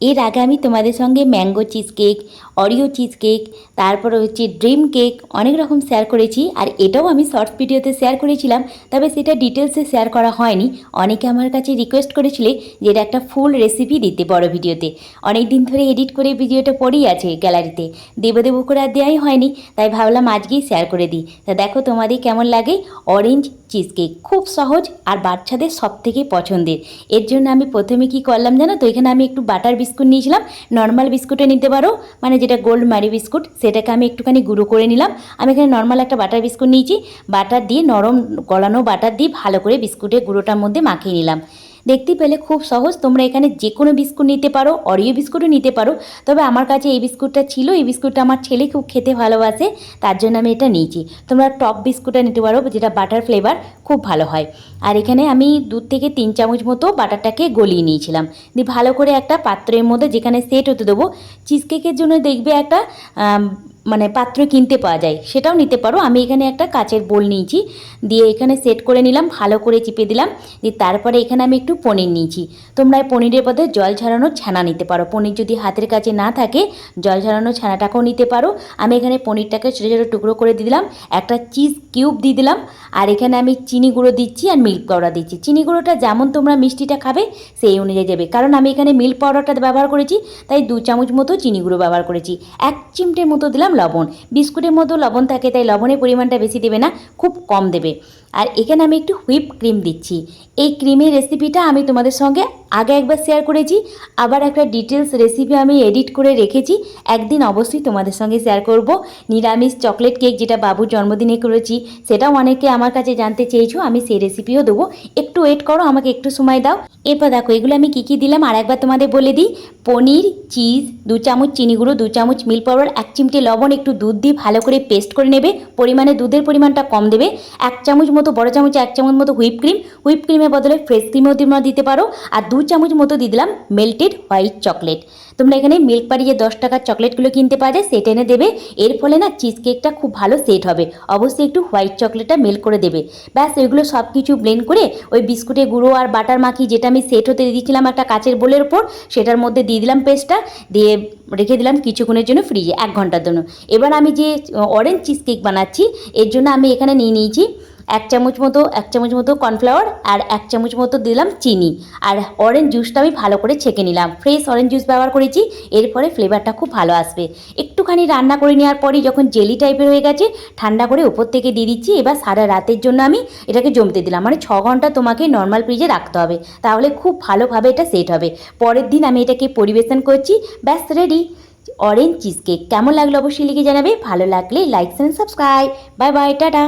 এর আগে আমি তোমাদের সঙ্গে mango cheesecake, Oreo cheesecake, তারপরে হচ্ছে ড্রিম কেক অনেক রকম শেয়ার করেছি। আর এটাও আমি শর্টস ভিডিওতে শেয়ার করেছিলাম, তবে সেটা ডিটেলসে শেয়ার করা হয়নি। অনেকে আমার কাছে রিকোয়েস্ট করেছিলে যে এটা একটা ফুল রেসিপি দিতে বড় ভিডিওতে অনেক দিন ধরে এডিট করে ভিডিওটা পড়েই আছে গ্যালারিতে দেবো দেবো করে আর দেওয়াই হয়নি, তাই ভাবলাম আজকেই শেয়ার করে দিই। তা দেখো তোমাদের কেমন লাগে অরেঞ্জ চিজ কেক খুব সহজ আর বাচ্চাদের সব থেকে পছন্দের। এর জন্য আমি প্রথমে কি করলাম জানো তো, এখানে আমি একটু বাটার বিস্কুট নিয়েছিলাম নর্মাল বিস্কুটে নিতে পারো মানে যেটা গোল্ড মারি বিস্কুট, সেটাকে আমি একটুখানি গুঁড়ো করে নিলাম। আমি এখানে নর্মাল একটা বাটার বিস্কুট নিয়েছি বাটার দিয়ে নরম গলানো বাটার দিয়ে ভালো করে বিস্কুটের গুঁড়োটার মধ্যে মাখিয়ে নিলাম। দেখতে পেলে খুব সহজ। তোমরা এখানে যে কোনো বিস্কুট নিতে পারো অরিও বিস্কুটও নিতে পারো। তবে আমার কাছে এই বিস্কুটটা ছিল, এই বিস্কুটটা আমার ছেলে খুব খেতে ভালোবাসে, তার জন্য আমি এটা নিয়েছি। তোমরা টপ বিস্কুটটা নিতে পারো, যেটা বাটার ফ্লেভার, খুব ভালো হয়। আর এখানে আমি দু থেকে তিন চামচ মতো বাটারটাকে গলিয়ে নিয়েছিলাম। দিয়ে ভালো করে একটা পাত্রের মধ্যে যেখানে সেট হতে দেবো চিজ কেকের জন্য দেখবে একটা মানে পাত্র কিনতে পাওয়া যায়, সেটাও নিতে পারো। আমি এখানে একটা কাচের বোল নিয়েছি, দিয়ে এখানে সেট করে নিলাম, ভালো করে চিপে দিলাম, দিয়ে তারপরে এখানে আমি একটু পনির নিয়েছি। তোমরা পনিরের পথে জল ঝরানোর ছানা নিতে পারো। পনির যদি হাতের কাছে না থাকে, জল ঝরানোর ছানাটাকেও নিতে পারো। আমি এখানে পনিরটাকে ছোটো ছোটো টুকরো করে দিয়ে দিলাম, একটা চিজ কিউব দিয়ে দিলাম, আর এখানে আমি চিনি গুঁড়ো দিচ্ছি আর মিল্ক পাউডার দিচ্ছি। চিনি গুঁড়োটা যেমন তোমরা মিষ্টিটা খাবে, সেই অনুযায়ী দেবে কারণ আমি এখানে মিল্ক পাউডারটা ব্যবহার করেছি, তাই দু চামচ মতো চিনি গুঁড়ো ব্যবহার করেছি। এক চিমটের মতো দিলাম লবণ। বিস্কুটের মধ্যেও লবণ থাকে তাই লবণের পরিমাণটা বেশি দেবে না খুব কম দেবে। আর এখানে আমি একটু হুইপ ক্রিম দিচ্ছি। এই ক্রিমের রেসিপিটা আমি তোমাদের সঙ্গে আগে একবার শেয়ার করেছি। আবার একটা ডিটেলস রেসিপি আমি এডিট করে রেখেছি। একদিন অবশ্যই তোমাদের সঙ্গে শেয়ার করব। নিরামিষ চকলেট কেক যেটা বাবুর জন্মদিনে করেছি, সেটাও অনেকে আমার কাছে জানতে চেয়েছো, আমি সেই রেসিপিও দেবো। একটু ওয়েট করো, আমাকে একটু সময় দাও। এরপর দেখো, এগুলো আমি কী কী দিলাম? আর একবার তোমাদের বলে দিই। পনির চিজ দু চামচ চিনি গুঁড়ো, দু চামচ মিল্ক পাউডার এক চিমটে লবণ, একটু দুধ দিয়ে ভালো করে পেস্ট করে নেবে। পরিমাণে দুধের পরিমাণটা কম দেবে। এক চামচ মতো, বড় চামচ, এক চামচ মতো হুইপ ক্রিম হুইপ ক্রিমের বদলে ফ্রেশ ক্রিমও তোমরা দিতে পারো। আর দু চামচ মতো দিয়ে দিলাম মেল্টেড হোয়াইট চকলেট তোমরা এখানে মিল্ক পাড়ি যে দশ টাকার চকলেটগুলো কিনতে যায় সেটা এনে দেবে। এর ফলে না চিজ কেকটা খুব ভালো সেট হবে। অবশ্যই একটু হোয়াইট চকলেটটা মেল্ট করে দেবে। ব্যাস ওইগুলো সব কিছু ব্লেন্ড করে ওই বিস্কুটে গুঁড়ো আর বাটার মাখি যেটা আমি সেট হতে দিয়েছিলাম একটা কাচের বোলের ওপর সেটার মধ্যে দিয়ে দিলাম পেস্টটা দিয়ে রেখে দিলাম কিছুক্ষণের জন্য ফ্রিজে এক ঘণ্টার জন্য। এবার আমি যে অরেঞ্জ চিজ কেক বানাচ্ছি, এর জন্য আমি এখানে নিয়ে নিয়েছি এক চামচ মতো, এক চামচ মতো কর্নফ্লাওয়ার আর এক চামচ মতো দিলাম চিনি। আর অরেঞ্জ জুসটা আমি ভালো করে ছেঁকে নিলাম। ফ্রেশ অরেঞ্জ জুস ব্যবহার করেছি এর ফলে ফ্লেভারটা খুব ভালো আসবে। একটুখানি রান্না করে নেওয়ার পরই যখন জেলি টাইপের হয়ে গেছে, ঠান্ডা করে উপর থেকে দিয়ে দিচ্ছি। এবার সারা রাতের জন্য আমি এটাকে জমতে দিলাম। মানে ছ ঘণ্টা তোমাকে নর্মাল ফ্রিজে রাখতে হবে। তাহলে খুব ভালোভাবে এটা সেট হবে। পরের দিন আমি এটাকে পরিবেশন করছি। ব্যাস রেডি অরেঞ্জ চিজ কেক কেমন লাগল অবশ্যই লিখে জানাবে। ভালো লাগলে like and subscribe bye bye tata.